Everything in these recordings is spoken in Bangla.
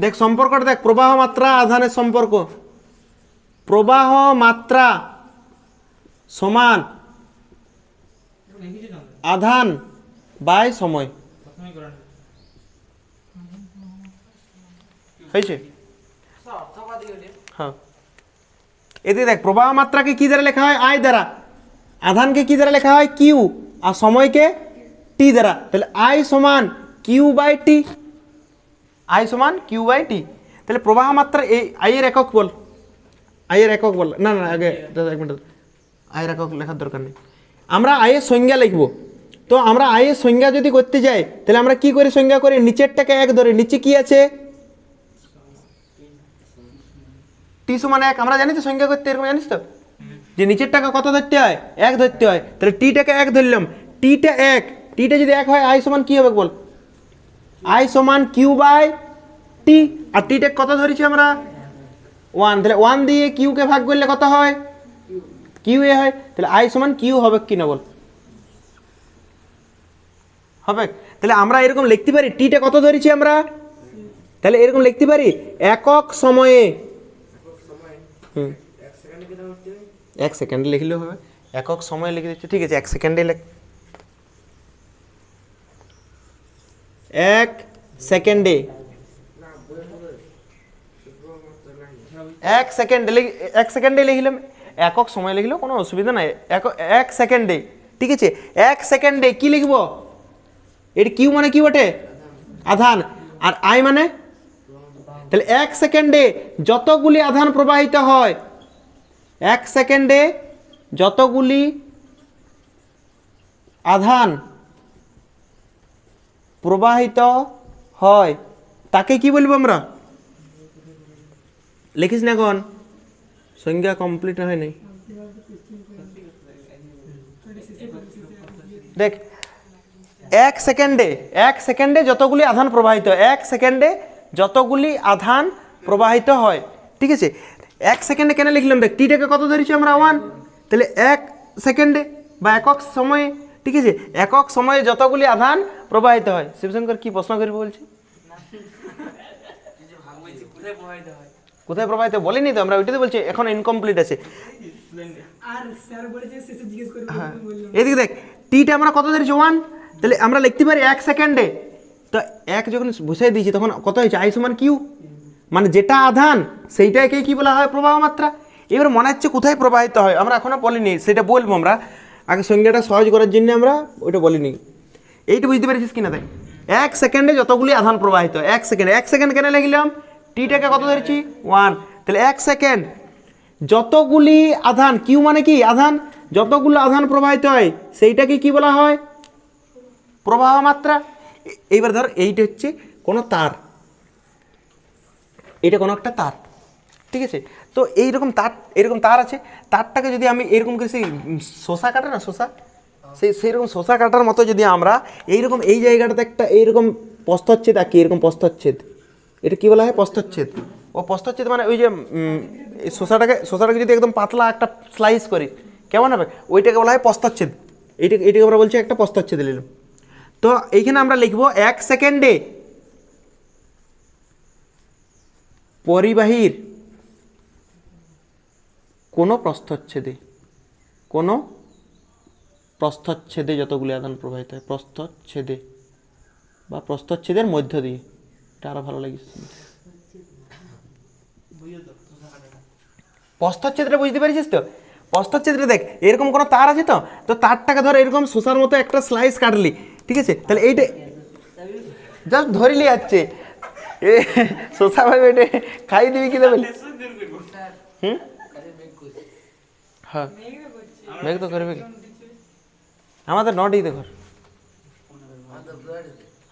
দেখ, সম্পর্কটা দেখ, প্রবাহ মাত্রা, আধানের সম্পর্ক। প্রবাহ মাত্রা সমান আধান বাই সময়। হয়েছে? হ্যাঁ। এতে দেখ, প্রবাহ মাত্রাকে কি দ্বারা লেখা হয়? আই দ্বারা। আধানকে কি দ্বারা লেখা হয়? কিউ। আর সময়কে টি দ্বারা। তাহলে আই সমান কিউ বাই টি। আই সমান কিউ বাই টি তাহলে প্রবাহ মাত্রা এই আই এর একক বল। আই এর একক বল। না না আগে এক মিনিট আয়ের একক লেখার দরকার নেই। আমরা আয়ের সংজ্ঞা লিখব। তো আমরা আয়ের সংজ্ঞা যদি করতে যাই তাহলে আমরা কি করে সংজ্ঞা করি? নিচেরটাকে এক ধরে। নিচে কি আছে? টি সমান এক। আমরা জানি তো সংজ্ঞা করতে এরকম জানিস তো? যে নিচের টাকা কত ধরতে হয়? এক ধরতে হয়। তাহলে টিটাকে এক ধরলাম। টিটা এক। টিটা যদি এক হয় আই সমান কি হবে বল? আই সমান কিউ বাই টি, আর টিটা কত ধরেছি আমরা? ওয়ান তাহলে ওয়ান দিয়ে কিউকে ভাগ করলে কত হয়? কিউ এ হয়। তাহলে আই সমান কিউ হবে কি না বল? হবে? তাহলে আমরা এরকম লিখতে পারি টিটা কত ধরেছি আমরা? তাহলে এরকম লিখতে পারি, একক সময়ে। হুম। এক সেকেন্ডে লিখলেও হবে। একক সময়ে লিখে দিচ্ছি, ঠিক আছে, এক সেকেন্ডে লেখ। এক সেকেন্ডে এক সেকেন্ডে এক সেকেন্ডে লিখলাম, একক সময় লিখলেও কোনো অসুবিধা নাই। এক- এক সেকেন্ডে ঠিক আছে? এক সেকেন্ডে কি লিখব? এর কিউ মানে কি বটে? আধান। আর আই মানে? তাহলে এক সেকেন্ডে যতগুলি আধান প্রবাহিত হয়, এক সেকেন্ডে যতগুলি আধান প্রবাহিত হয়, তাকে কি বলব আমরা? লিখিস না এখন সংজ্ঞা কমপ্লিট হয় নাই। দেখ, এক সেকেন্ডে এক সেকেন্ডে যতগুলি আধান প্রবাহিত, এক সেকেন্ডে যতগুলি আধান প্রবাহিত হয়, ঠিক আছে? এক সেকেন্ডে কেন লিখলাম? দেখ টিটাকে কত ধরেছি আমরা? ওয়ান তাহলে এক সেকেন্ডে বা একক সময়ে, ঠিক আছে? একক সময়ে যতগুলি আধান প্রবাহিত হয়। শিবশঙ্কর কি প্রশ্ন করবি বলছি? কোথায় প্রবাহিত? বলিনি তো আমরা ওইটাতে বলছি এখন ইনকমপ্লিট আছে। হ্যাঁ। এদিকে দেখ টিটা আমরা কত ধরেছি ওয়ান তাহলে আমরা লিখতে পারি এক সেকেন্ডে তো এক যখন বসাই দিয়েছি তখন কত হয়েছে? আই সমান কিউ? মানে যেটা আধান সেইটাকে কি বলা হয় প্রবাহ মাত্রা? এবার মনে হচ্ছে কোথায় প্রবাহিত হয় আমরা এখনও বলিনি সেটা বলব আমরা। আগে সংজ্ঞাটা সহজ করার জন্য আমরা ওইটা বলিনি। এইটা বুঝতে পেরেছিস কিনা দেখ? এক সেকেন্ডে যতগুলি আধান প্রবাহিত হয় এক সেকেন্ড এক সেকেন্ড কেন লিখলাম? টিটাকে কত ধরেছি? ওয়ান। তাহলে এক সেকেন্ড। যতগুলি আধান, কিউ মানে কি? আধান? যতগুলো আধান প্রবাহিত হয়, সেইটাকে কি বলা হয়? প্রবাহ মাত্রা। এইবার ধর, এইটা হচ্ছে কোনো তার। এটা কোনো একটা তার। ঠিক আছে? তো এইরকম তার, এরকম তার আছে। তারটাকে যদি আমি এরকম করে সেই শসা কাটে না শসা সেই, সেইরকম শসা কাটার মতো যদি আমরা এইরকম, এই জায়গাটাতে একটা এইরকম প্রস্তচ্ছেদ আঁকি এরকম প্রস্তচ্ছেদ? এটা কি বলা হয়? প্রস্তচ্ছেদ ও প্রস্তচ্ছেদ মানে ওই যে শসাটাকে শসাটাকে যদি একদম পাতলা একটা স্লাইস করি, কেমন হবে? ওইটাকে বলা হয় প্রস্তচ্ছেদ এইটাকে এইটাকে আমরা বলছি একটা প্রস্তচ্ছেদ নিলাম তো এইখানে আমরা লিখব, এক সেকেন্ডে পরিবাহীর কোনো প্রস্থচ্ছেদে কোনো প্রস্থচ্ছেদে যতগুলি আদান প্রবাহিত হয় প্রস্থচ্ছেদে বা প্রস্থচ্ছেদের মধ্য দিয়ে এটা আরও ভালো লাগে। প্রস্থচ্ছেদটা বুঝতে পেরেছিস তো? প্রস্থচ্ছেদটা দেখ, এরকম কোনো তার আছে তো? তো তারটাকে ধর এরকম শোষার মতো একটা স্লাইস কাটলি, ঠিক আছে? তাহলে এইটা জাস্ট ধরিলি যাচ্ছে এ, শোষা ভাবে এটা খাই দিবি কি দেবে হুম? হ্যাঁ। মেঘ তো করবে কি? আমাদের নটাই তো ঘর।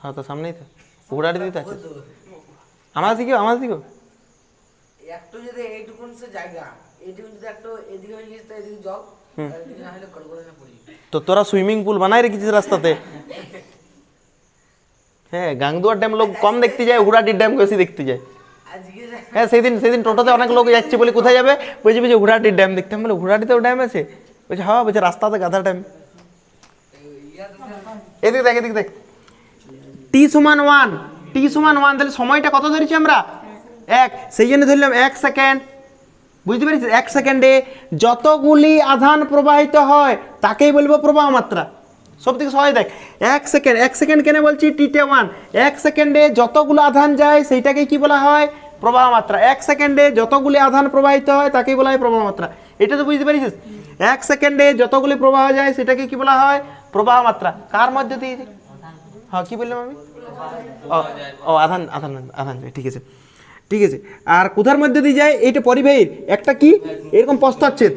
হ্যাঁ তো সামনেই তো। ঘোড়াটি দিতে আছে আমার দিকেও আমার দিকেও একটু যদি এইটুকুন সে জায়গা এইটুকুন যদি একটু এদিকে হয়ে গেছে এদিকে জল তো তোরা সুইমিং পুল বানাই রেখেছিস রাস্তাতে? হ্যাঁ গাংদুয়ার ড্যাম লোক কম দেখতে যায় হুড়াটির ড্যাম বেশি দেখতে যায়। হ্যাঁ সেদিন সেদিন টোটোতে অনেক লোক যাচ্ছে বলে কোথায় যাবে? বলছে বলছে হুড়াটির ড্যাম দেখতে। আমি বলে হুড়াটিতেও ড্যাম আছে? বলছে হ্যাঁ বলছে রাস্তাতে গাধা ড্যাম এদিকে দেখ এদিকে দেখ। টি সমান ওয়ান টি সমান ওয়ান তাহলে সময়টা কত ধরেছি আমরা? এক। সেই জন্য ধরলাম এক সেকেন্ড বুঝতে পেরেছিস? এক সেকেন্ডে যতগুলি আধান প্রবাহিত হয়, তাকেই বলব প্রবাহ মাত্রা সব থেকে সহজ দেখ। এক সেকেন্ড এক সেকেন্ড কেন বলছি? টিটে ওয়ান এক সেকেন্ডে যতগুলো আধান যায় সেইটাকে কি বলা হয়? প্রবাহ মাত্রা এক সেকেন্ডে যতগুলি আধান প্রবাহিত হয়, তাকেই বলা হয় প্রবাহ মাত্রা এটা তো বুঝতে পেরেছিস? এক সেকেন্ডে যতগুলি প্রবাহ যায়, সেটাকে কি বলা হয়? প্রবাহ মাত্রা কার মধ্যে দিয়ে হ্যাঁ কি বললাম আমি? ও আধান আধান আধান যায় ঠিক আছে। ঠিক আছে। আর কোথার মধ্যে দিয়ে যায়? এইটা পরিবাহীর। একটা কি? এরকম প্রস্তচ্ছেদ।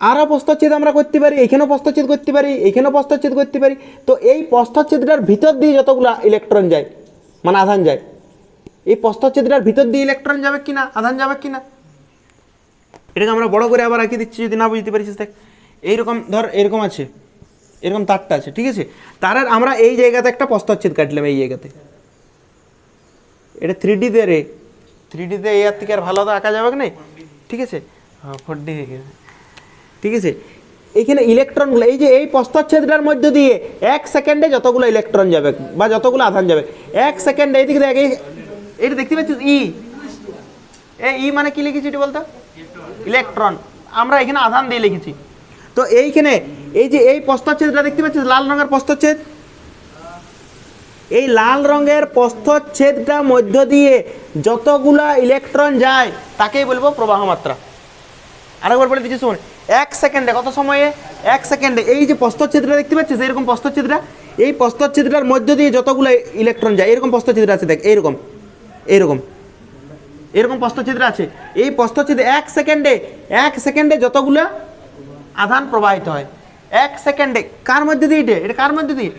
আরও প্রস্তচ্ছেদ আমরা করতে পারি, এখানেও প্রস্তচ্ছেদ করতে পারি, এখানেও প্রস্তচ্ছেদ করতে পারি। তো এই প্রস্তচ্ছেদটার ভিতর দিয়ে যতগুলো ইলেকট্রন যায় মানে আধান যায়, এই প্রস্তচ্ছেদটার ভিতর দিয়ে ইলেকট্রন যাবে কি না আধান যাবে কি না এটাকে আমরা বড় করে আবার আঁকিয়ে দিচ্ছি, যদি না বুঝতে পারিস, দেখ। এইরকম, ধর, এরকম আছে। এরকম তারটা আছে, ঠিক আছে? তারের আমরা এই জায়গাতে একটা প্রস্তচ্ছেদ কাটলাম এই জায়গাতে। এটা থ্রি ডিতে রে। থ্রি ডিতে এই আর থেকে আর ভালো আঁকা যাবে না ঠিক আছে? হ্যাঁ ফোর ডি ঠিক আছে? এইখানে ইলেকট্রনগুলো এই যে এই প্রস্তচ্ছেদটার মধ্যে দিয়ে এক সেকেন্ডে যতগুলো ইলেকট্রন যাবে বা যতগুলো আধান যাবে, এক সেকেন্ডে এইদিকে দেখ এই এটা দেখতে পাচ্ছিস? ই এই ই মানে কি লিখেছি এটা বলতো? ইলেকট্রন আমরা এখানে আধান দিয়ে লিখেছি। তো এইখানে এই যে এই প্রস্তচ্ছেদটা দেখতে পাচ্ছিস লাল রঙের প্রস্তচ্ছেদ এই লাল রঙের প্রস্থচ্ছেদটা মধ্য দিয়ে যতগুলা ইলেকট্রন যায়, তাকেই বলব প্রবাহ মাত্রা। আরেকবার বলে দিচ্ছি শুন এক সেকেন্ডে, কত সময়ে? এক সেকেন্ডে। এই যে প্রস্তচ্ছেদটা দেখতে পাচ্ছিস এরকম প্রস্তচ্ছেদটা এই প্রস্তচ্ছেদটার মধ্য দিয়ে যতগুলো ইলেকট্রন যায় এরকম প্রস্তচ্ছেদটা আছে, দেখ, এইরকম এইরকম এরকম প্রস্তচ্ছেদটা আছে। এই প্রস্তচ্ছেদে এক সেকেন্ডে এক সেকেন্ডে যতগুলো আধান প্রবাহিত হয় এক সেকেন্ডে। কার মধ্যে দিয়ে এটা? এটা কার মধ্যে দিয়ে?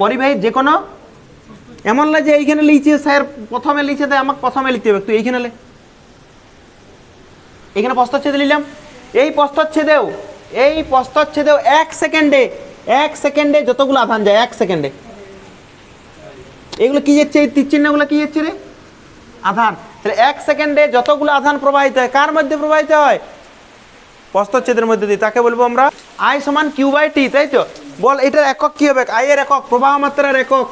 পরিবাহীর যে কোনো? এমন লাগে যে এইখানে লিখছে, স্যার প্রথমে লিখছে, তাই আমাকে প্রথমে লিখতে হবে। তুই এইখানে লে। এখানে প্রস্তচ্ছেদে নিলাম এই প্রস্তচ্ছেদেও এই প্রস্তচ্ছেদেও এক সেকেন্ডে এক সেকেন্ডে যতগুলো আধান যায়, এক সেকেন্ডে। এগুলো কি যাচ্ছে? এই তীর চিহ্নগুলো কি যাচ্ছে রে? আধান। তাহলে এক সেকেন্ডে যতগুলো আধান প্রবাহিত হয়, কার মধ্যে প্রবাহিত হয়? প্রস্তচ্ছেদের মধ্যে দিয়ে। তাকে বলব আমরা আই সমান কিউ বাই টি, তাই তো? বল, এটার একক কি হবে? আই এর একক, প্রবাহ মাত্রার একক।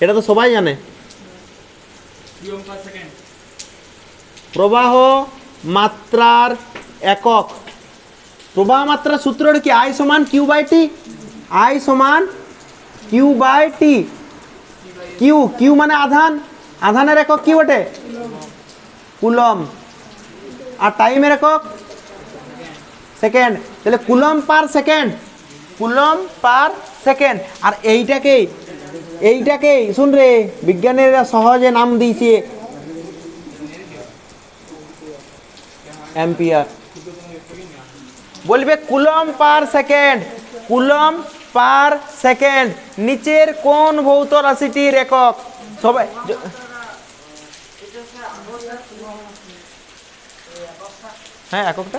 এটা তো সবাই জানে। প্রবাহ মাত্রার একক। প্রবাহ মাত্রার সূত্রটা কি? আই সমান কিউ বাই টি? আই সমান Q by T. Q Q মানে আধান। আধানের একক কি বটে? কুলম। আর টাইমের একক? সেকেন্ড। তাহলে coulomb per second. Coulomb per second. আর এইটাকেই এইটাকেই শুন রে, বিজ্ঞানীরা সহজে নাম দিয়েছে। অ্যাম্পিয়ার। বলবে coulomb per second, coulomb per second. নিচের কোন ভৌত রাশিটির একক? সবাই হ্যাঁ এককটা?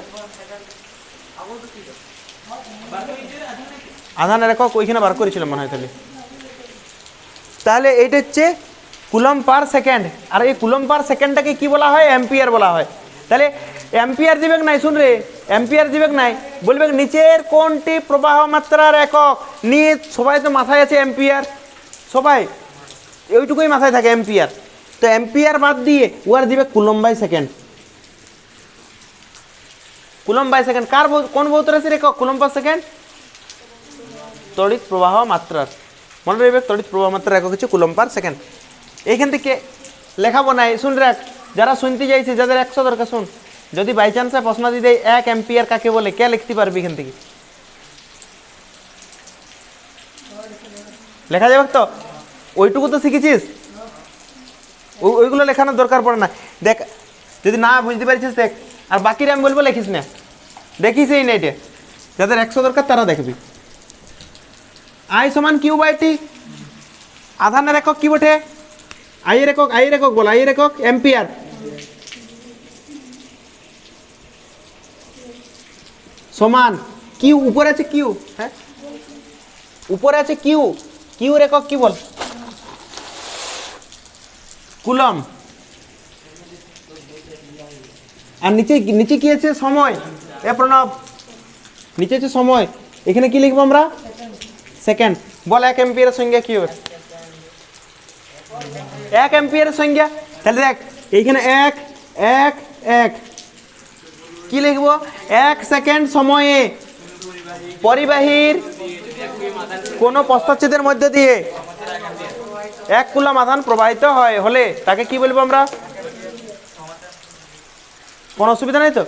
আধানের একক ওইখানে বার করেছিলাম মনে হয় তাহলে তাহলে এইটা হচ্ছে কুলম পার সেকেন্ড। আর এই কুলম পার সেকেন্ডটাকে কি বলা হয়? অ্যাম্পিয়ার বলা হয়। তাহলে অ্যাম্পিয়ার দিবেক নাই, শুন রে। অ্যাম্পিয়ার দিবেক নাই। বলবে নিচের কোনটি প্রবাহ মাত্রার একক? নিয়ে সবাই তো মাথায় আছে অ্যাম্পিয়ার। সবাই? ওইটুকুই মাথায় থাকে অ্যাম্পিয়ার। তো অ্যাম্পিয়ার বাদ দিয়ে ওয়ার দিবে coulomb by second. Coulomb by second কার কোন ভৌত রাশির একক কুলম পার সেকেন্ড তড়িৎ প্রবাহ মাত্রার। মনে রাখবে তড়িৎ প্রবাহ মাত্রার একক হচ্ছে কুলম পার সেকেন্ড এইখান থেকে লেখাবো নাই। শুন রাখ, যারা শুনতে যাইছে যাদের একশো দরকার, শুন। যদি বাই চান্সে প্রশ্ন দিয়ে দেয়, এক এম্পিয়ার কাকে বলে, কে লিখতে পারবি এখান থেকে? লেখা যাবে তো? ওইটুকু তো শিখেছিস? ওই- ওইগুলো লেখানোর দরকার পড়ে না। দেখ, যদি না বুঝতে পারছিস, দেখ। আর বাকিরা আমি বলব লিখিস না। দেখিস এই নেটে যাদের একশো দরকার তারা দেখবি। আই সমান কিউ বাই টি। আধানের একক কি বটে? আইয়ের একক আইয়ের একক বল আইয়ের একক এম্পিয়ার সমান, কিউ, উপরে আছে কিউ হ্যাঁ? উপরে আছে কিউ। কিউর একক কি বল? কুলম। আর নিচে নিচে কি আছে? সময়। এ প্রণব। নিচে আছে সময়। এখানে কি লিখব আমরা? সেকেন্ড বল, এক এম্পিয়ারের সঙ্গে কি এক অ্যাম্পিয়ারের সংজ্ঞা? তাহলে দেখ, এইখানে এক এক এক। কি লিখব? এক সেকেন্ড সময়ে। পরিবাহীর কোনো প্রস্তাচ্ছেদের মধ্যে দিয়ে এক কুলাম আধান প্রবাহিত হয়। হলে তাকে কি বলব আমরা? কোনো অসুবিধা নেই তো?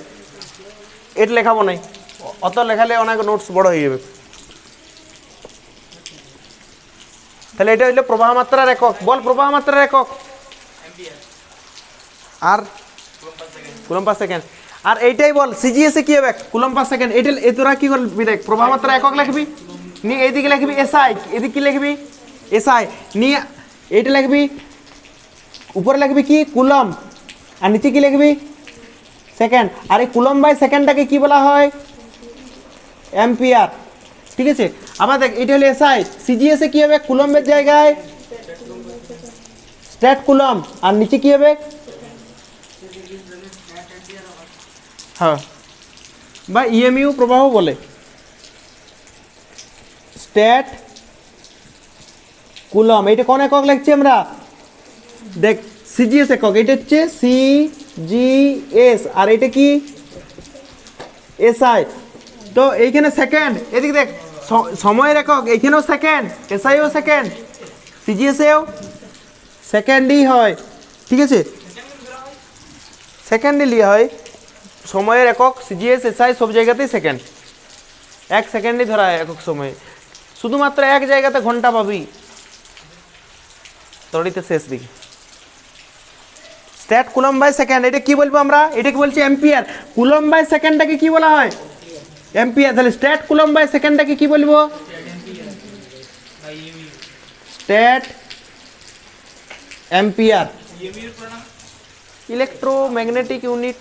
এটা লেখাবো নাই। অত লেখালে অনেক নোটস বড় হয়ে যাবে। তাহলে এটা হইল প্রবাহ মাত্রার একক। বল প্রবাহ মাত্রার একক। আর? Coulomb second. আর এইটাই বল সিজিএসে কি হবে? Coulomb second. এটা এ তোরা কি করবি দেখ প্রবাহ মাত্রা একক লিখবি, নিয়ে এইদিকে লিখবি এসআই এদিকে কি লিখবি? এসআই নিয়ে এইটা লিখবি, উপরে লিখবি কি? কুলম আর নিচে কি লিখবি? সেকেন্ড আর এই কুলম বাই সেকেন্ডটাকে কী বলা হয়? অ্যাম্পিয়ার ঠিক আছে? আবার দেখ, এটা হলো এসআই সিজিএসে কী হবে? কুলম্বের জায়গায়? Stat coulomb. আর নিচে কী হবে? হ্যাঁ। বা ইএমইউ প্রবাহ বলে। Stat coulomb. এইটা কোন একক লিখছি আমরা? দেখ সিজিএস একক। এটা হচ্ছে সি জি এস আর এটা কি? এসআই তো এইখানে সেকেন্ড এদিকে দেখ, স- সময়ের একক এইখানেও সেকেন্ড এসআইও সেকেন্ড সিজিএসএও সেকেন্ডই হয়, ঠিক আছে? সেকেন্ডই লিয়া হয় সময়ের একক সিজিএস এসআই সব জায়গাতেই সেকেন্ড এক সেকেন্ডই ধরা হয়, একক সময়ে। শুধুমাত্র এক জায়গাতে ঘণ্টা পাবি। তড়িতে শেষ দিকে। স্ট্যাট কুলম বাই সেকেন্ড এটা কি বলব আমরা? এটাকে বলছি, এম্পিয়ার? কুলম বাই সেকেন্ডটাকে কি বলা হয়? এম্পিয়ার, তাহলে স্ট্যাট কুলম বাই সেকেন্ডটাকে কি বলব? Stat ampere. ইলেকট্রোম্যাগনেটিক ইউনিট,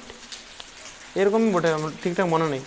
এরকমই বটে, আমার ঠিকঠাক মনে নেই।